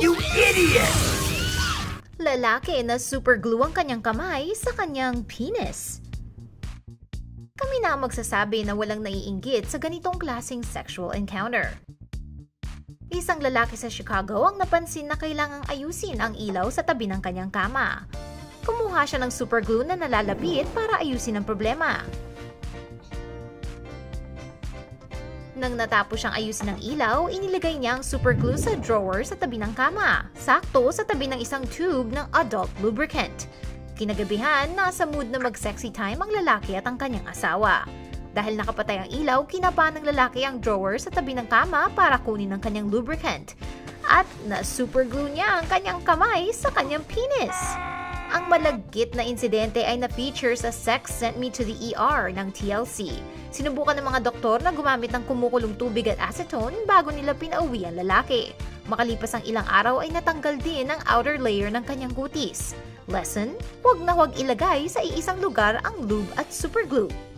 You idiot! Lalaki na superglue ang kanyang kamay sa kanyang penis. Kami na magsasabi na walang naiinggit sa ganitong klaseng sexual encounter. Isang lalaki sa Chicago ang napansin na kailangang ayusin ang ilaw sa tabi ng kanyang kama. Kumuha siya ng superglue na nalalapit para ayusin ang problema. Nang natapos siyang ayusin ng ilaw, inilagay niya ang superglue sa drawer sa tabi ng kama, sakto sa tabi ng isang tube ng adult lubricant. Kinagabihan, nasa mood na mag-sexy time ang lalaki at ang kanyang asawa. Dahil nakapatay ang ilaw, kinapa ng lalaki ang drawer sa tabi ng kama para kunin ang kanyang lubricant. At na-superglue niya ang kanyang kamay sa kanyang penis. Ang malagkit na insidente ay na-feature sa Sex Sent Me to the ER ng TLC. Sinubukan ng mga doktor na gumamit ng kumukulong tubig at acetone bago nila pinauwi ang lalaki. Makalipas ang ilang araw ay natanggal din ang outer layer ng kanyang kutis. Lesson? Huwag na huwag ilagay sa iisang lugar ang lube at superglue.